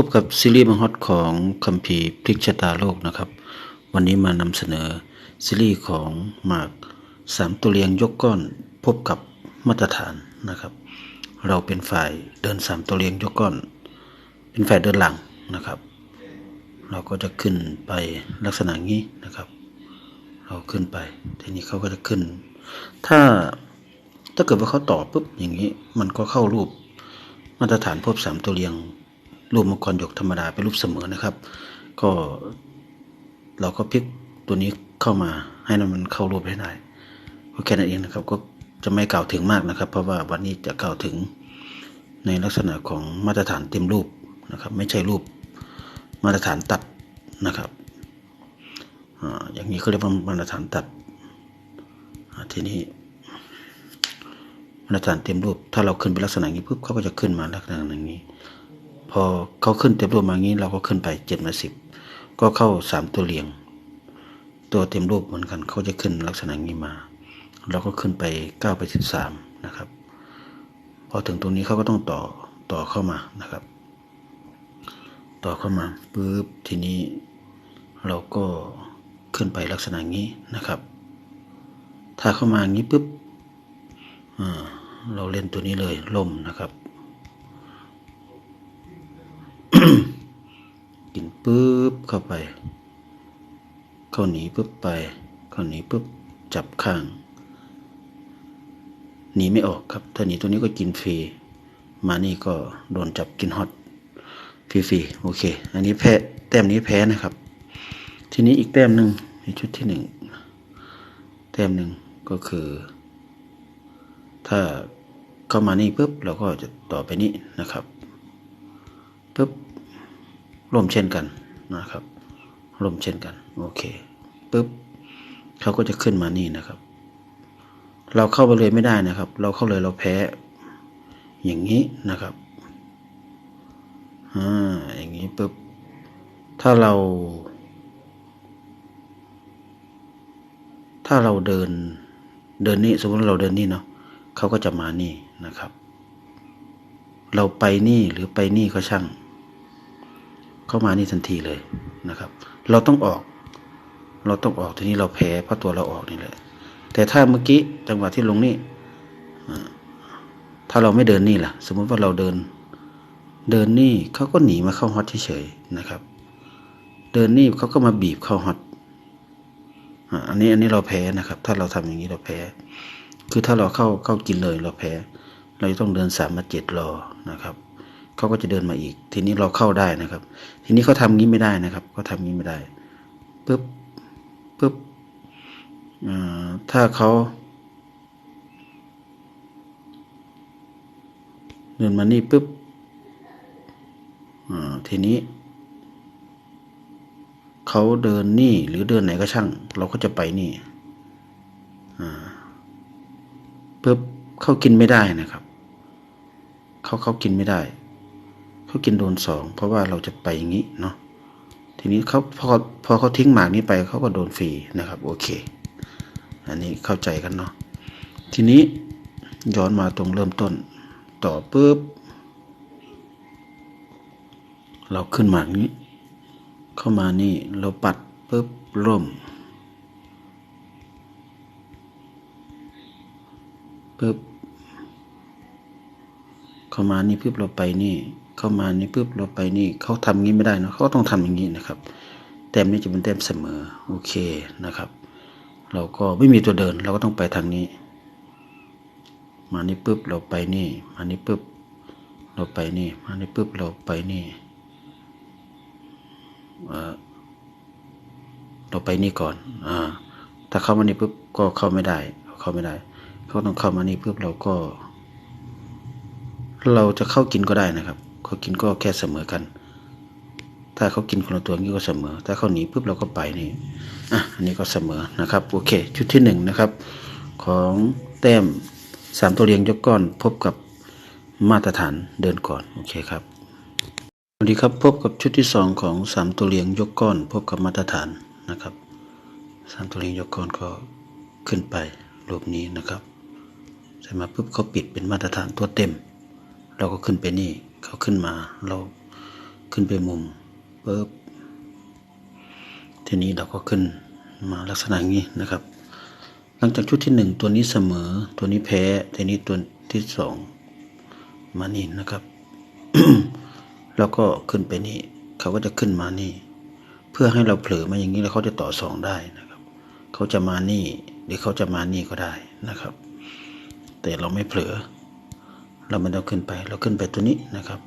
พบกับซีรีส์มังฮอตของคัมภีร์พลิกชะตาโลกนะครับ วันนี้มานำเสนอซีรีส์ของหมากสามตัวเรียงยกก้อน พบกับมาตรฐานนะครับ เราเป็นฝ่ายเดินสามตัวเรียงยกก้อน เป็นฝ่ายเดินหลังนะครับ เราก็จะขึ้นไปลักษณะนี้นะครับ เราขึ้นไปทีนี้เขาก็จะขึ้น ถ้าถ้าเกิดว่าเขาต่อปุ๊บอย่างนี้มันก็เข้ารูปมาตรฐานพบสามตัวเรียง รูปมังกรหยกธรรมดาเป็นรูปเสมอนะครับ ก็เราก็พลิกตัวนี้เข้ามาให้มันเข้ารูปให้ได้ก็แค่นั้นเองนะครับ ก็จะไม่กล่าวถึงมากนะครับ เพราะว่าวันนี้จะกล่าวถึงในลักษณะของมาตรฐานเต็มรูปนะครับ ไม่ใช่รูปมาตรฐานตัดนะครับออย่างนี้เขาเรียกว่ามาตรฐานตัดทีนี้มาตรฐานเต็มรูป ถ้าเราขึ้นเป็นลักษณะนี้ปุ๊บเขาก็จะขึ้นมาลักษณะอย่างนี้ พอเขาขึ้นเต็มรูปมางี้ เราก็ขึ้นไปเจ็ดมาสิบก็เข้าสามตัวเรียง ตัวเต็มรูปเหมือนกันเขาจะขึ้นลักษณะนี้มา เราก็ขึ้นไปเก้าไปสิบสามนะครับ พอถึงตรงนี้เขาก็ต้องต่อต่อเข้ามานะครับ ต่อเข้ามาปุ๊บทีนี้เราก็ขึ้นไปลักษณะนี้นะครับ ถ้าเข้ามาอย่างนี้ปุ๊บอ่าเราเล่นตัวนี้เลยล่มนะครับ กิน ปุ๊บเข้าไป เข้าหนีปุ๊บไป เข้าหนีปุ๊บจับข้าง หนีไม่ออกครับ ถ้าหนีตัวนี้ก็กินฟรี มานี่ก็โดนจับกินฮอตฟรีๆโอเค อันนี้แพ้แต้มนี้แพ้นะครับ ทีนี้อีกแต้มหนึ่งในชุดที่หนึ่งแต้มหนึ่งก็คือ ถ้าเข้ามานี่ปุ๊บเราก็จะต่อไปนี้นะครับปุ๊บ ร่วมเช่นกันนะครับร่วมเช่นกันโอเคปุ๊บเขาก็จะขึ้นมานี่นะครับ เราเข้าไปเลยไม่ได้นะครับ เราเข้าเลยเราแพ้อย่างนี้นะครับอ่าอย่างนี้ปุ๊บถ้าเรา ถ้าเราเดินเดินนี่สมมติเราเดินนี่เนาะเขาก็จะมานี่นะครับ เราไปนี่หรือไปนี่ก็ช่าง เข้ามานี่ทันทีเลยนะครับ เราต้องออก เราต้องออกทีนี้เราแพ้เพราะตัวเราออกนี่แหละ แต่ถ้าเมื่อกี้จังหวะที่ลงนี่ถ้าเราไม่เดินนี่ล่ะ สมมุติว่าเราเดิน เดินนี่เขาก็หนีมาเข้าฮอตเฉยๆนะครับ เดินนี่เขาก็มาบีบเข้าฮอตอันนี้อันนี้เราแพ้นะครับ ถ้าเราทำอย่างนี้เราแพ้ คือถ้าเราเข้าเข้ากินเลยเราแพ้ เราจะต้องเดินสามมาเจ็ดรอนะครับ เขาก็จะเดินมาอีก ทีนี้เราเข้าได้นะครับ ทีนี้เขาทำงี้ไม่ได้นะครับเขาทำงี้ไม่ได้ปุ๊บปุ๊บอ่าถ้าเขาเดินมานี่ปุ๊บอ่าทีนี้เขาเดินนี่หรือเดินไหนก็ช่าง เราก็จะไปนี่อ่าปุ๊บเขากินไม่ได้นะครับ เขาเขากินไม่ได้ เขากินโดนสองเพราะว่าเราจะไปอย่างนี้เนาะทีนี้เขาพอพอเขาทิ้งหมากนี้ไปเขาก็โดนฟรีนะครับโอเค อันนี้เข้าใจกันเนาะทีนี้ย้อนมาตรงเริ่มต้น ต่อปุ๊บเราขึ้นหมากนี้ เข้ามานี่เราปัดปุ๊บร่มปุ๊บเข้ามานี่ปุ๊บเราไปนี่ เข้ามานี่ปุ๊บเราไปนี่เขาทำงี้ไม่ได้นะเขาต้องทำอย่างนี้นะครับ แต้มนี้จะเป็นแต้มเสมอโอเคนะครับ เราก็ไม่มีตัวเดินเราก็ต้องไปทางนี้ มานี่ปุ๊บเราไปนี่ มานี่ปุ๊บเราไปนี่ มานี่ปุ๊บเราไปนี่เออเราไปนี่ก่อนอ่าถ้าเข้ามานี่ปุ๊บก็เข้าไม่ได้ เข้าไม่ได้ เขาต้องเข้ามานี่ปุ๊บเราก็ เราจะเข้ากินก็ได้นะครับ เขากินก็แค่เสมอกัน ถ้าเขากินคนละตัวนี้ก็เสมอ ถ้าเขาหนีปุ๊บเราก็ไปนี่อะอันนี้ก็เสมอนะครับโอเค ชุดที่หนึ่งนะครับ ของแต้มสามตัวเรียงยกก้อนพบกับมาตรฐานเดินก่อนโอเคครับสวัสดีครับพบกับชุดที่สองของสามตัวเรียงยกก้อน พบกับมาตรฐานนะครับสามตัวเรียงยกก้อนก็ขึ้นไปรูปนี้นะครับใส่มาปุ๊บเขาปิดเป็นมาตรฐานตัวเต็ม เราก็ขึ้นไปนี่ เขาขึ้นมา เราขึ้นไปมุมปุ๊บทีนี้เราก็ขึ้นมาลักษณะงนี้นะครับ หลังจากชุดที่หนึ่งตัวนี้เสมอ ตัวนี้แพ้ทีนี้ตัวที่สองมานี่นะครับ แล้วก็ขึ้นไปนี่ เขาก็จะขึ้นมานี่ เพื่อให้เราเผลอมาอย่างนี้แล้วเขาจะต่อสองได้นะครับ เขาจะมานี่หรือเขาจะมานี่ก็ได้นะครับ แต่เราไม่เผลอ เราไม่ต้องขึ้นไป เราขึ้นไปตัวนี้นะครับ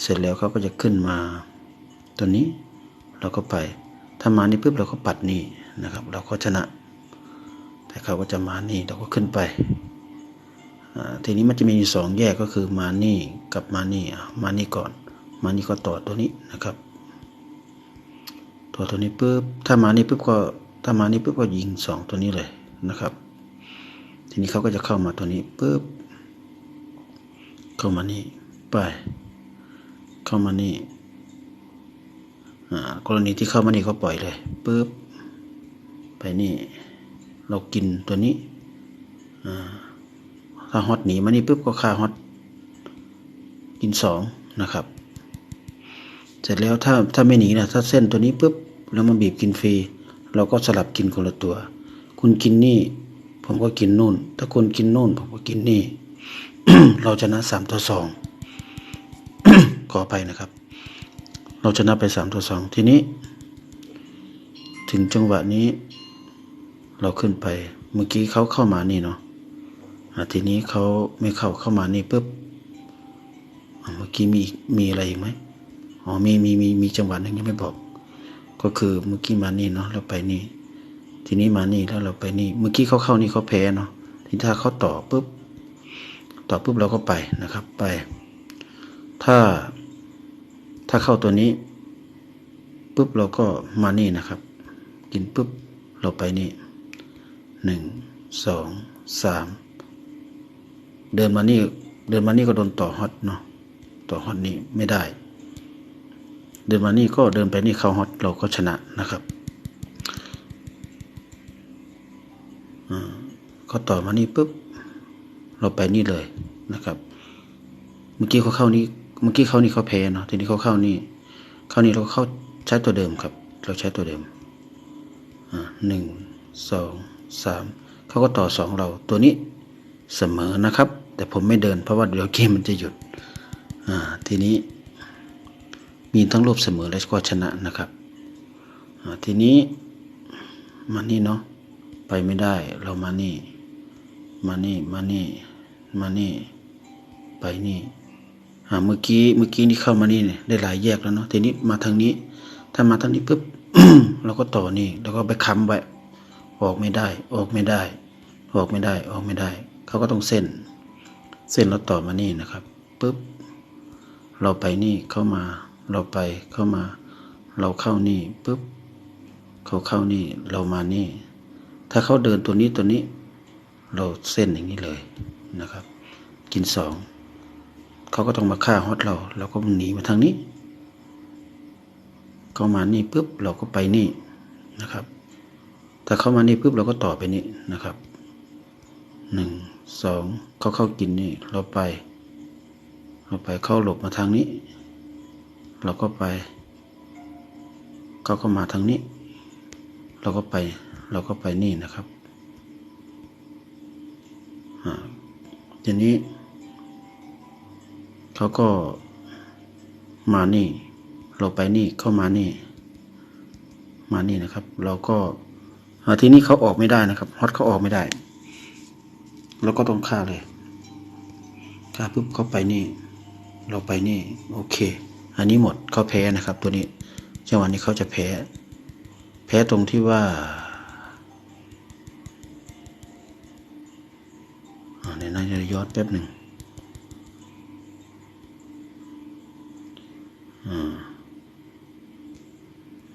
เสร็จแล้วเขาก็จะขึ้นมาตัวนี้ เราก็ไป ถ้ามานี่ปุ๊บเราก็ปัดนี่นะครับ เราก็ชนะ แต่เขาก็จะมานี่เราก็ขึ้นไปอ่าทีนี้มันจะมีอยู่สองแยกก็คือมานี่กับมานี่มานี่ก่อน มานี่ก็ต่อตัวนี้นะครับต่อตัวนี้ปุ๊บถ้ามานี่ปุ๊บก็ถ้ามานี่ปุ๊บก็ยิงสองตัวนี้เลยนะครับ ทีนี้เขาก็จะเข้ามาตัวนี้ปุ๊บ เข้ามานี่ ไป เข้ามานี่อ่ากรณีที่เข้ามานี่เขาปล่อยเลยปุ๊บไปนี่ เรากินตัวนี้อ่าถ้าฮอตหนีมานี่ปุ๊บก็ฆ่าฮอตกินสองนะครับ เสร็จแล้วถ้าถ้าไม่หนีนะถ้าเส้นตัวนี้ปุ๊บแล้วมาบีบกินฟรีเราก็สลับกินคนละตัว คุณกินนี่ ผมก็กินนู่น ถ้าคุณกินนู่น ผมก็กินนี่ เราชนะสามต่อสองขอไปนะครับ เราชนะไปสามต่อสองทีนี้ ถึงจังหวะนี้ เราขึ้นไป เมื่อกี้เขาเข้ามานี่เนาะทีนี้เขาไม่เข้าเข้ามานี่ปุ๊บเมื่อกี้มีมีอะไรอีกไหมอ๋อมีมีมีมีจังหวะหนึงยังไม่บอก ก็คือเมื่อกี้มานี่เนาะเราไปนี่ ทีนี้มานี่แล้วเราไปนี่ เมื่อกี้เขาเข้านี่เขาแพ้เนาะทีถ้าเขาต่อปุ๊บ ต่อปุ๊บเราก็ไปนะครับไป ถ้าถ้าเข้าตัวนี้ปุ๊บเราก็มานี่นะครับ กินปุ๊บเราไปนี่หนึ่งสองสามเดินมานี่เดินมานี่ก็โดนต่อฮอตเนาะต่อฮอตนี่ไม่ได้ เดินมานี่ก็เดินไปนี่เข้าฮอตเราก็ชนะนะครับอ่าเขาต่อมานี่ปุ๊บ เราไปนี่เลยนะครับ เมื่อกี้เขาเข้านี่เมื่อกี้เข้านี่เขาแพ้เนาะทีนี้เขาเข้านี่เข้านี่เราเข้าใช้ตัวเดิมครับ เราใช้ตัวเดิมอ่าหนึ่งสองสามเขาก็ต่อสองเราตัวนี้เสมอนะครับ แต่ผมไม่เดินเพราะว่าเดี๋ยวเกมมันจะหยุดอ่าทีนี้ มีทั้งรูปเสมอและก็ชนะนะครับอ่าทีนี้มานี่เนาะไปไม่ได้เรามานี่ มานี่มานี่ มานี่ ไปนี่อ่าเมื่อกี้เมื่อกี้นี่เข้ามานี่เนี่ยได้หลายแยกแล้วเนาะทีนี้มาทางนี้ ถ้ามาทางนี้ปุ๊บเราก็ต่อนี่ แล้วก็ไปค้ำไว้ออกไม่ได้ ออกไม่ได้ ออกไม่ได้ ออกไม่ได้ เขาก็ต้องเส้น เส้นเราต่อมานี่นะครับปุ๊บเราไปนี่เข้ามา เราไปเข้ามา เราเข้านี่ปุ๊บเขาเข้านี่เรามานี่ ถ้าเขาเดินตัวนี้ตัวนี้ เราเส้นอย่างนี้เลย นะครับ กินสองเขาก็ต้องมาฆ่าฮอตเราเราก็หนีมาทางนี้เขามานี่ปุ๊บเราก็ไปนี่นะครับถ้าเข้ามานี่ปุ๊บเราก็ต่อไปนี่นะครับหนึ่งสองเขาเข้ากินนี่เราไป เราไปเข้าหลบมาทางนี้ เราก็ไปเขาก็มาทางนี้ เราก็ไป เราก็ไปนี่นะครับ ทีนี้ เขาก็มานี่ เราไปนี่เข้ามานี่ มานี่นะครับ เราก็ทีนี้เขาออกไม่ได้นะครับฮอตเขาออกไม่ได้เราก็ต้องฆ่าเลยฆ่าปุ๊บเขาไปนี่ เราไปนี่ โอเค อันนี้หมดเขาแพ้นะครับ ตัวนี้จังหวะนี้เขาจะแพ้ แพ้ตรงที่ว่า แป๊บหนึ่ง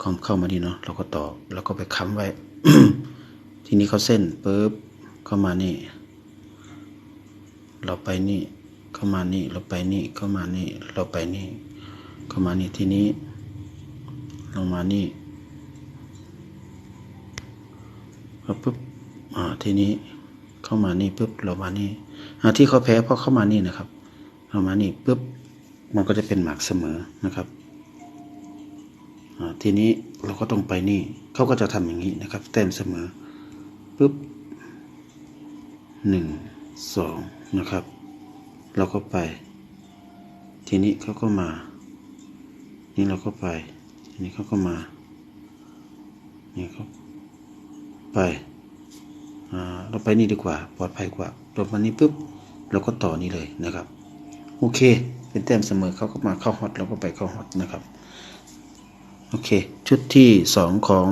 คอมเข้ามาดีเนาะเราก็ต่อแล้วก็ไปค้ำไว้ ทีนี้เขาเส้นปุ๊บเข้ามานี่ เราไปนี่ เข้ามานี่ เราไปนี่ เข้ามานี่ เราไปนี่ เข้ามานี่ทีนี้ ลงมานี่แล้วปุ๊บอ่าทีนี้เข้ามานี่ปุ๊บเรามานี่ ที่เขาแพ้เพราะเข้ามานี่นะครับเรามานี่ปุ๊บมันก็จะเป็นหมากเสมอนะครับทีนี้เราก็ต้องไปนี่เขาก็จะทำอย่างนี้นะครับ แต้มเสมอปุ๊บหนึ่งสองนะครับ เราก็ไป ทีนี้เขาก็มา นี่เราก็ไป ทีนี้เขาก็มา นี่เขาไป เราไปนี่ดีกว่า ปลอดภัยกว่าเรามานี่ปุ๊บเราก็ต่อนี่เลยนะครับ โอเค เป็นแต้มเสมอเขาก็มาเข้าฮอตเราก็ไปเข้าฮอตนะครับ โอเค ชุดที่สองของ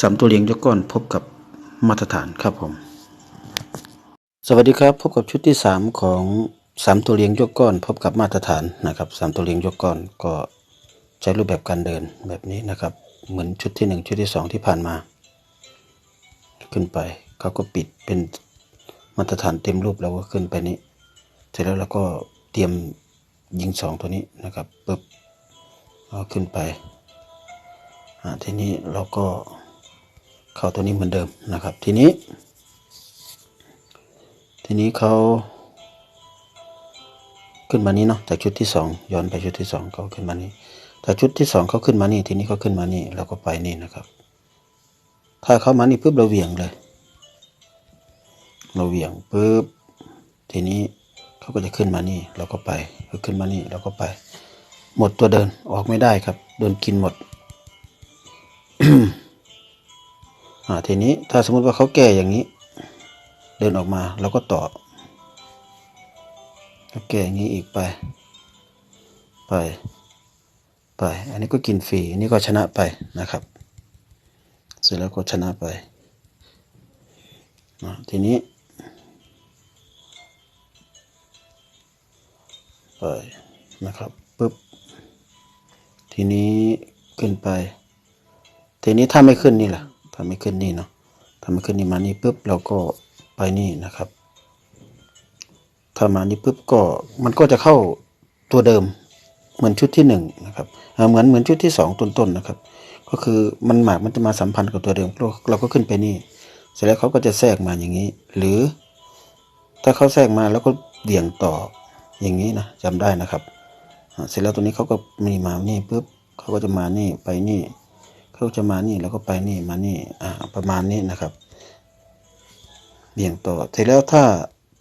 สามตัวเลียงยกก้อนพบกับมาตรฐานครับผม สวัสดีครับ พบกับชุดที่สามของสามตัวเลียงยกก้อน พบกับมาตรฐานนะครับสามตัวเลียงยกก้อนก็ใช้รูปแบบการเดินแบบนี้นะครับ เหมือนชุดที่หนึ่งชุดที่สองที่ผ่านมา ขึ้นไปเขาก็ปิดเป็นมาตรฐานเต็มรูปแล้วก็ขึ้นไปนี้ เสร็จแล้วเราก็เตรียมยิงสองตัวนี้นะครับปึ๊บเอาขึ้นไปอ่าทีนี้เราก็เข้าตัวนี้เหมือนเดิมนะครับ ทีนี้ ทีนี้เขาขึ้นมานี้เนาะจากชุดที่สองย้อนไปชุดที่สองเขาขึ้นมานี้จากชุดที่สองเขาขึ้นมานี่ทีนี้เขาขึ้นมานี่เราก็ไปนี่นะครับ ถ้าเขามานี่ปุ๊บเราเหวี่ยงเลย เราเหวี่ยงปุ๊บทีนี้เขาก็จะขึ้นมานี่เราก็ไปขึ้นมานี่เราก็ไป หมดตัวเดินออกไม่ได้ครับ โดนกินหมดอ่าทีนี้ถ้าสมมติว่าเขาแก่อย่างนี้ เดินออกมาเราก็ต่อเขาแก่อย่างนี้อีกไป ไป ไป อันนี้ก็กินฟรีอันนี้ก็ชนะไปนะครับ ร็จแล้วก็ชนะไปอ่าทีนี้ ไปนะครับปุ๊บ ทีนี้ขึ้นไป ทีนี้ถ้าไม่ขึ้นนี่ล่ะถ้าไม่ขึ้นนี่เนาะถ้าไม่ขึ้นนี่มานี่ปุ๊บเราก็ไปนี่นะครับ ถ้ามานี่ปุ๊บก็มันก็จะเข้าตัวเดิมเหมือนชุดที่หนึ่งนะครับเหมือนเหมือนชุดที่สองต้นๆนะครับ ก็คือมันหมากมันจะมาสัมพันธ์กับตัวเดิมเราเราก็ขึ้นไปนี่ เสร็จแล้วเขาก็จะแทรกมาอย่างนี้ หรือ ถ้าเขาแทรกมาแล้วก็เบี่ยงต่ออย่างนี้นะจำได้นะครับ เสร็จแล้วตัวนี้เขาก็มีมานี่ปุ๊บเขาก็จะมานี่ไปนี่เขาจะมานี่แล้วก็ไปนี่มานี่อ่าประมาณนี้นะครับเบี่ยงต่อเสร็จแล้วถ้า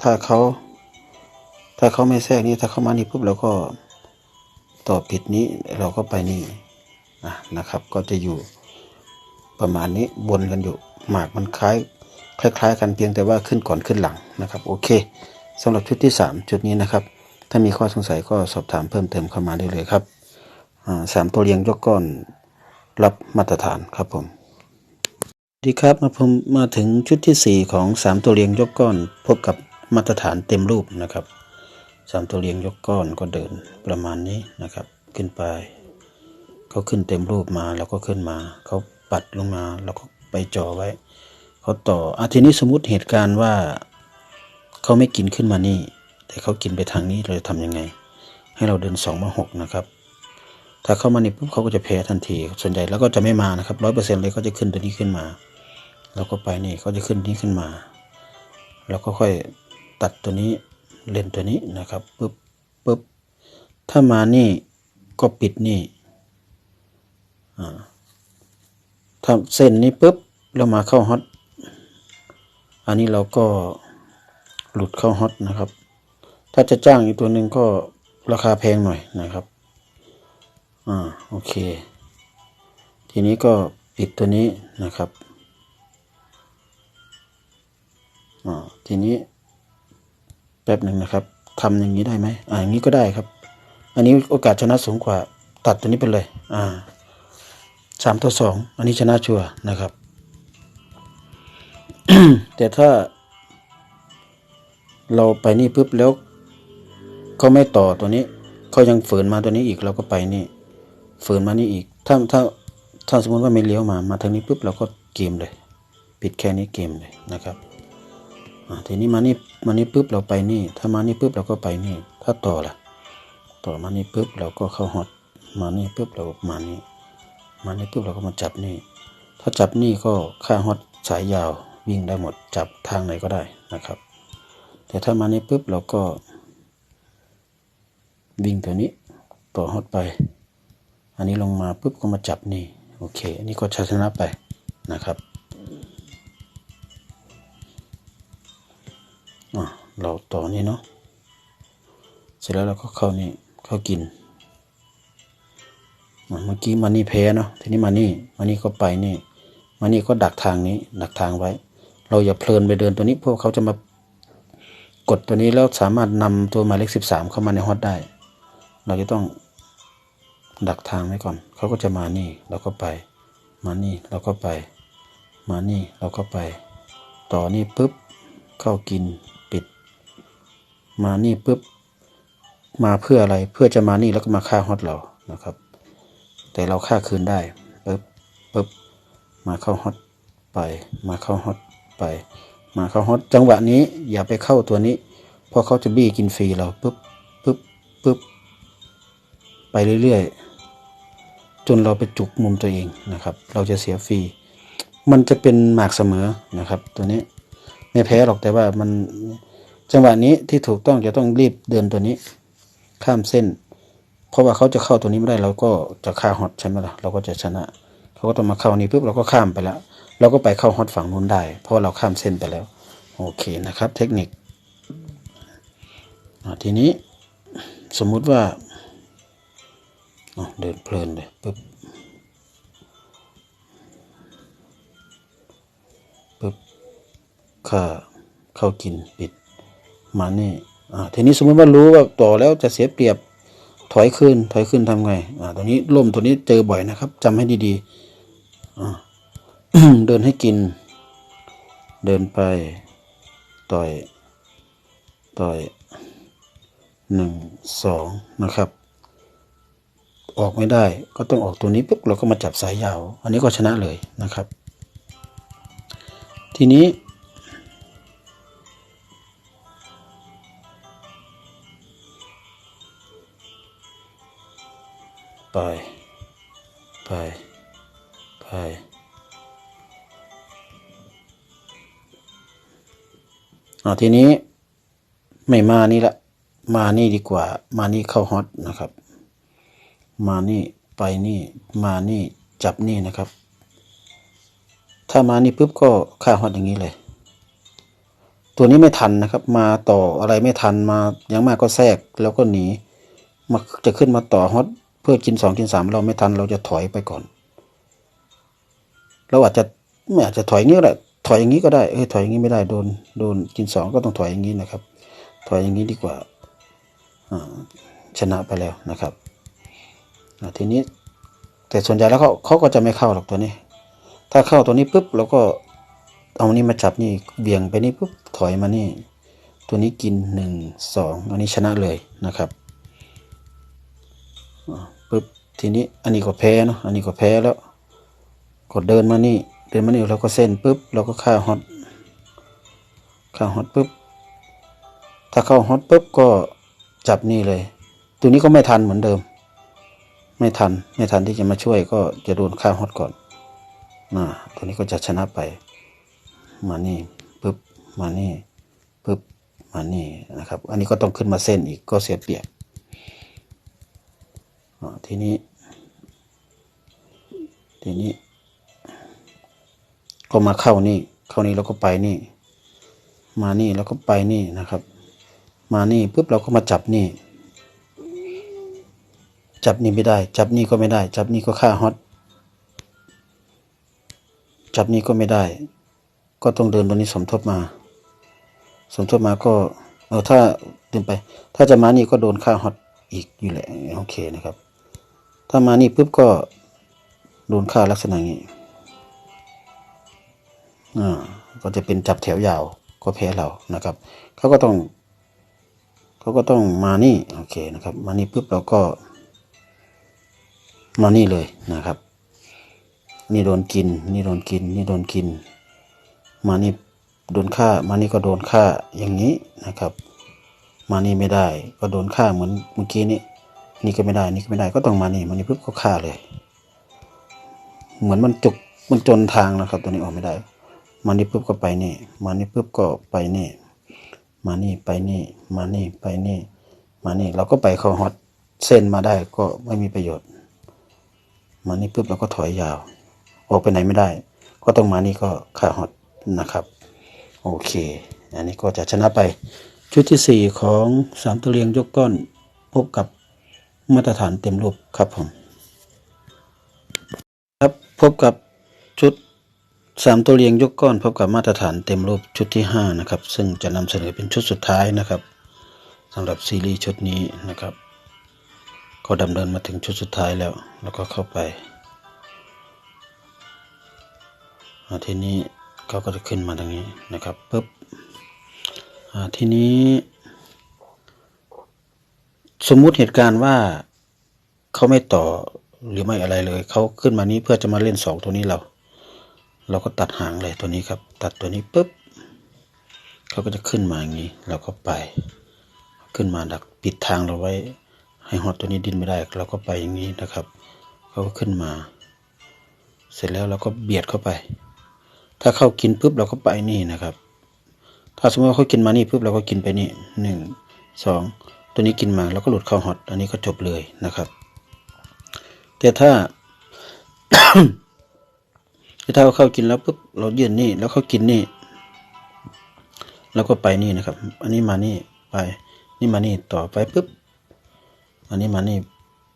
ถ้าเขา ถ้าเขาไม่แทรกนี่ถ้าเขามานี่ปุ๊บเราก็ต่อผิดนี้เราก็ไปนี่ นะครับ ก็จะอยู่ประมาณนี้บนกันอยู่หมากมันคล้ายคล้าย ๆ กันเพียงแต่ว่าขึ้นก่อนขึ้นหลังนะครับ โอเคสำหรับชุดที่3จุดนี้นะครับ ถ้ามีข้อสงสัยก็สอบถามเพิ่มเติมเข้ามาได้เลยครับสามตัวเรียงยกก้อนรับมาตรฐานครับผมดีครับมาผมมาถึงชุดที่ 4 ของ 3 ตัวเรียงยกก้อน พบกับมาตรฐานเต็มรูปนะครับสามตัวเรียงยกก้อนก็เดินประมาณนี้นะครับ ขึ้นไป เขาขึ้นเต็มรูปมาเราก็ขึ้นมา เขาปัดลงมาเราก็ไปจ่อไว้ เขาต่ออาทีนี้สมมติเหตุการณ์ว่า เขาไม่กินขึ้นมานี่ แต่เขากินไปทางนี้เราจะทำยังไง ให้เราเดินสองมาหกนะครับ ถ้าเข้ามานี่ปุ๊บเขาก็จะแพ้ทันที ส่วนใหญ่แล้วก็จะไม่มานะครับร้อยเปอร์เซ็นต์เลยเขาจะขึ้นตัวนี้ขึ้นมาเราก็ไปนี่เขาจะขึ้นนี้ขึ้นมา แล้วก็ค่อยตัดตัวนี้เล่นตัวนี้นะครับปุ๊บปุ๊บถ้ามานี่ก็ปิดนี่ ถ้าเส้นนี้ปุ๊บเรามาเข้าฮอต อันนี้เราก็หลุดเข้าฮอตนะครับ ถ้าจะจ้างอีกตัวหนึ่งก็ราคาแพงหน่อยนะครับ อ่า โอเค ทีนี้ก็ปิดตัวนี้นะครับ อ่า ทีนี้ แป๊บหนึ่งนะครับทำอย่างนี้ได้ไหมอ่าอย่างนี้ก็ได้ครับ อันนี้โอกาสชนะสูงกว่า ตัดตัวนี้ไปเลย อ่า สามต่อสองอันนี้ชนะชัวนะครับ แต่ถ้า เราไปนี่ปุ๊บแล้วเขาไม่ต่อตัวนี้เขายังฝืนมาตัวนี้อีกเราก็ไปนี่ ฝืนมานี่อีก ถ้าถ้าถ้าสมมติว่าไม่เลี้ยวมามาทางนี้ปุ๊บเราก็เกมเลย ปิดแค่นี้เกมเลยนะครับทีนี้มานี่มานี่ปุ๊บเราไปนี่ ถ้ามานี่ปุ๊บเราก็ไปนี่ ถ้าต่อล่ะ ต่อมานี่ปุ๊บเราก็เข้าฮอตมานี่ปุ๊บเรามานี่ มานี่ปุ๊บเราก็มาจับนี่ ถ้าจับนี่ก็ค่าฮอตสายยาววิ่งได้หมดจับทางไหนก็ได้นะครับ แต่ถ้ามานี่ปุ๊บเราก็ วิ่งตัวนี้ต่อฮอตไป อันนี้ลงมาปุ๊บก็มาจับนี่โอเค อันนี้ก็ชนะไปนะครับอะเราต่อนี่เนาะเสร็จแล้วเราก็เข้านี่เข้ากิน เมื่อกี้มานี่แพ้เนาะทีนี้มานี่มานี่ก็ไปนี่มานี่ก็ดักทางนี้ดักทางไว้ เราอย่าเพลินไปเดินตัวนี้เพราะเขาจะมากดตัวนี้แล้วสามารถนำตัวหมายเลขสิบสามเข้ามาในฮอตได้ เราจะต้องดักทางไว้ก่อน เขาก็จะมานี่เราก็ไป มานี่เราก็ไป มานี่เราก็ไป ต่อนี่ปุ๊บเข้ากินปิด มานี่ปุ๊บมาเพื่ออะไรเพื่อจะมานี่แล้วก็มาฆ่าฮอตเรานะครับ แต่เราฆ่าคืนได้ปุ๊บปุ๊บมาเข้าฮอตไป มาเข้าฮอตไป มาเข้าฮอตจังหวะนี้อย่าไปเข้าตัวนี้เพราะเขาจะบี้กินฟรีเราปุ๊บปุ๊บปุ๊บไปเรื่อยๆ จนเราไปจุกมุมตัวเองนะครับ เราจะเสียฟรี มันจะเป็นหมากเสมอนะครับ ตัวนี้ไม่แพ้หรอกแต่ว่ามันจังหวะนี้ที่ถูกต้องจะต้องรีบเดินตัวนี้ ข้ามเส้น เพราะว่าเขาจะเข้าตัวนี้ไม่ได้เราก็จะฆ่าฮอตใช่ไหมล่ะเราก็จะชนะเขาก็ต้องมาเข้านี้ปุ๊บเราก็ข้ามไปแล้วเราก็ไปเข้าฮอตฝั่งนู้นได้ เพราะเราข้ามเส้นไปแล้ว โอเคนะครับ เทคนิคทีนี้สมมุติว่าเดินเพลินเลยปุ๊บปุ๊บข้าเข้ากินปิดมานี่ทีนี้สมมติว่ารู้ว่าต่อแล้วจะเสียเปรียบ ถอยขึ้น ถอยขึ้นทำไง อ่า ตัวนี้ล่มตัวนี้เจอบ่อยนะครับจำให้ดีๆ เดินให้กิน เดินไป ต่อย ต่อยหนึ่งสองนะครับ ออกไม่ได้ก็ต้องออกตัวนี้ปุ๊บเราก็มาจับสายยาว อันนี้ก็ชนะเลยนะครับ ทีนี้ ไปไปไปอ่าทีนี้ไม่มานี่ละ มานี่ดีกว่า มานี่เข้าฮอตนะครับ มานี่ไปนี่มานี่จับนี่นะครับ ถ้ามานี่ปุ๊บก็ฆ่าฮอตอย่างนี้เลย ตัวนี้ไม่ทันนะครับ มาต่ออะไรไม่ทันมาย่างมากก็แทรกแล้วก็หนีมาจะขึ้นมาต่อฮอต พื่อกินสองกินสามเราไม่ทันเราจะถอยไปก่อน เราอาจจะไม่อาจจะถอยอย่างนี้ก็ได้ถอยอย่างนี้ก็ได้เออถอยอย่างนี้ไม่ได้โดนโดนกินสองก็ต้องถอยอย่างนี้นะครับ ถอยอย่างนี้ดีกว่าชนะไปแล้วนะครับทีนี้แต่ส่วนใหญ่แล้วเขาเขาก็จะไม่เข้าหรอกตัวนี้ ถ้าเข้าตัวนี้ปุ๊บเราก็เอานี้มาจับนี่เบี่ยงไปนี่ปุ๊บถอยมานี่ ตัวนี้กินหนึ่งสองอันนี้ชนะเลยนะครับอ่าปุ๊บ ทีนี้อันนี้ก็แพ้เนาะอันนี้ก็แพ้แล้วกดเดินมานี่เดินมานี่เราก็เส้นปุ๊บเราก็ฆ่าฮอตฆ่าฮอตปุ๊บถ้าเข้าฮอตปุ๊บก็จับนี่เลย ตัวนี้ก็ไม่ทันเหมือนเดิม ไม่ทันไม่ทันที่จะมาช่วยก็จะโดนฆ่าฮอตก่อนนะตัวนี้ก็จะชนะไป มานี่ปุ๊บมานี่ปุ๊บมานี่นะครับ อันนี้ก็ต้องขึ้นมาเส้นอีกก็เสียเปรียบทีนี้ ทีนี้ ก็มาเข้านี่ เข้านี่แล้วก็ไปนี่ มานี่แล้วก็ไปนี่นะครับ มานี่ปุ๊บเราก็มาจับนี่ จับนี่ไม่ได้ จับนี่ก็ไม่ได้ จับนี่ก็ฆ่าฮอตจับนี่ก็ไม่ได้ ก็ต้องเดินตัวนี้สมทบมา สมทบมาก็ เออถ้าเดินไป ถ้าจะมานี่ก็โดนฆ่าฮอตอีกอยู่แหละโอเคนะครับ ถ้ามานี่ปุ๊บก็ โดนฆ่าลักษณะงนี้อ่าก็จะเป็นจับแถวยาวก็แพ้เรานะครับเขาก็ต้องเขาก็ต้องมานี่โอเคนะครับ มานี่ปุ๊บเราก็ มานี่เลยนะครับ นี่โดนกิน นี่โดนกิน นี่โดนกิน มานี่โดนฆ่า มานี่ก็โดนฆ่าอย่างนี้นะครับ มานี่ไม่ได้ ก็โดนฆ่าเหมือนเมื่อกี้นี้นี่ก็ไม่ได้ นี่ก็ไม่ได้ก็ต้องมานี่มานี่ปุ๊บก็ฆ่าเลย เหมือนมันจุกมันจนทางนะครับ ตัวนี้ออกไม่ได้ มานี่ปุ๊บก็ไปนี่ มานี่ปุ๊บก็ไปนี่ มานี่ไปนี่ มานี่ไปนี่ มานี่เราก็ไปเข้าฮอตเส้นมาได้ก็ไม่มีประโยชน์ มานี่ปุ๊บเราก็ถอยยาว ออกไปไหนไม่ได้ ก็ต้องมานี่ก็ขาฮอตนะครับ โอเค อันนี้ก็จะชนะไป ชุดที่สี่ของสามตัวเรียงยกก้อนพบกับมาตรฐานเต็มรูปครับผม พบกับชุดสามตัวเรียงยกก้อน พบกับมาตรฐานเต็มรูปชุดที่ห้านะครับ ซึ่งจะนำเสนอเป็นชุดสุดท้ายนะครับสำหรับซีรีส์ชุดนี้นะครับ ก็ดำเนินมาถึงชุดสุดท้ายแล้ว แล้วก็เข้าไปทีนี้เขาก็จะขึ้นมาตรงนี้นะครับปุ๊บทีนี้ สมมุติเหตุการณ์ว่าเขาไม่ต่อ หรือไม่อะไรเลยเขาขึ้นมานี้เพื่อจะมาเล่นสองตัวนี้เรา เราก็ตัดหางเลยตัวนี้ครับ ตัดตัวนี้ปุ๊บเขาก็จะขึ้นมาอย่างนี้เราก็ไป ขึ้นมาดักปิดทางเราไว้ ให้ฮอตตัวนี้ดินไม่ได้เราก็ไปอย่างนี้นะครับเขาก็ขึ้นมา เสร็จแล้วเราก็เบียดเข้าไป ถ้าเข้ากินปุ๊บเราก็ไปนี่นะครับ ถ้าสมมติว่าเขากินมานี่ปุ๊บเราก็กินไปนี่หนึ่งสองตัวนี้กินมาแล้วก็หลุดเข้าฮอตอันนี้ก็จบเลยนะครับ แต่ถ้าแต่ถ้าเข้ากินแล้วปุ๊บเรายืนนี่แล้วเขากินนี่ แล้วก็ไปนี่นะครับ อันนี้มานี่ไป นี่มานี่ต่อไปปุ๊บ อันนี้มานี่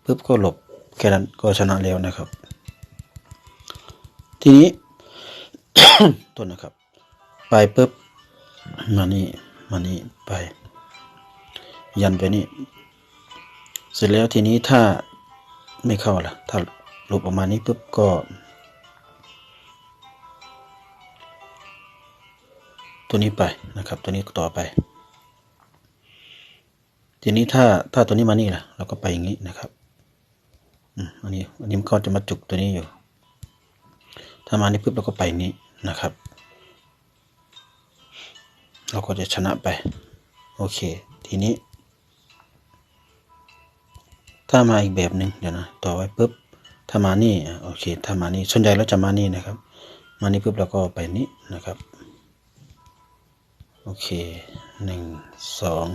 ปุ๊บก็หลบแค่นั้นก็ชนะแล้วนะครับ ทีนี้ตัวนะครับ ไปปุ๊บมานี่มานี่ไป ยันไปนี่ เสร็จแล้วทีนี้ถ้า ไม่เข้าล่ะ ถ้าหลุดออกมานี้ปุ๊บก็ ตัวนี้ไปนะครับ ตัวนี้ต่อไป ทีนี้ถ้าถ้าตัวนี้มานี่ล่ะ เราก็ไปอย่างนี้นะครับอันนี้อันนี้มันก็จะมาจุกตัวนี้อยู่ ถ้ามานี่ปุ๊บเราก็ไปนี้นะครับ เราก็จะชนะไป โอเค ทีนี้ ถ้ามาอีกแบบหนึ่งเดี๋ยวนะต่อไว้ปุ๊บถ้ามานี่โอเคถ้ามานี่ส่วนใหญ่เราจะมานี่นะครับ มานี่ปุ๊บเราก็ไปนี้นะครับโอเคหนึ่งสอง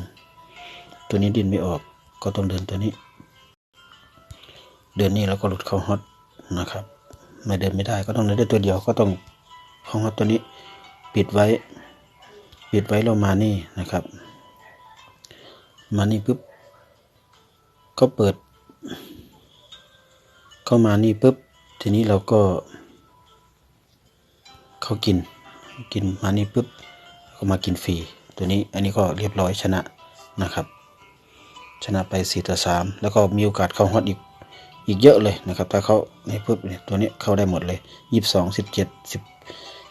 ตัวนี้ดินไม่ออกก็ต้องเดินตัวนี้ เดินนี่แล้วก็หลุดเข้าฮอตนะครับไม่เดินไม่ได้ก็ต้องเดินได้ตัวเดียวก็ต้องเข้าฮอตตัวนี้ปิดไว้ ปิดไว้เรามานี่นะครับ มานี่ปุ๊บก็เปิด เข้ามานี่ปุ๊บ ทีนี้เราก็เขากิน กินมานี่ปุ๊บก็มากินฟรีตัวนี้อันนี้ก็เรียบร้อยชนะนะครับ ชนะไป4ต่อ3แล้วก็มีโอกาสเข้าฮอตอีกอีกเยอะเลยนะครับถ้าเขาในปุ๊บเนี่ยตัวนี้เข้าได้หมดเลยยี่สิบสองสิบเจ็ดสิบ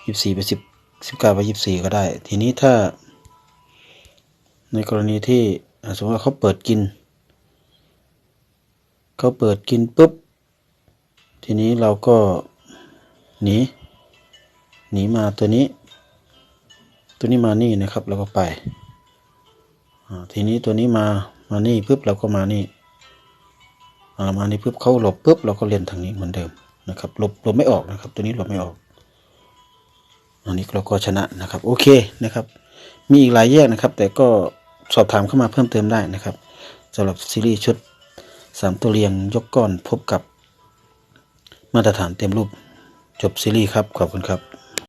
ยี่สิบสี่ไปสิบสิบเก้าไปยี่สิบสี่ก็ได้ ทีนี้ถ้าในกรณีที่สมมติว่าเขาเปิดกิน เขาเปิดกินปุ๊บ ทีนี้เราก็หนี หนีมาตัวนี้ ตัวนี้มานี่นะครับ แล้วก็ไป ทีนี้ตัวนี้มา มานี่ปุ๊บเราก็มานี่อ่ามานี่ปุ๊บเขาหลบปุ๊บเราก็เล่นทางนี้เหมือนเดิมนะครับ หลบหลบไม่ออกนะครับ ตัวนี้หลบไม่ออก อันนี้เราก็ชนะนะครับ โอเคนะครับ มีอีกหลายแยกนะครับ แต่ก็สอบถามเข้ามาเพิ่มเติมได้นะครับสำหรับซีรีส์ชุด สามตัวเรียงยกก้อนพบกับมาตรฐานเต็มรูปจบซีรีส์ครับ ขอบคุณครับ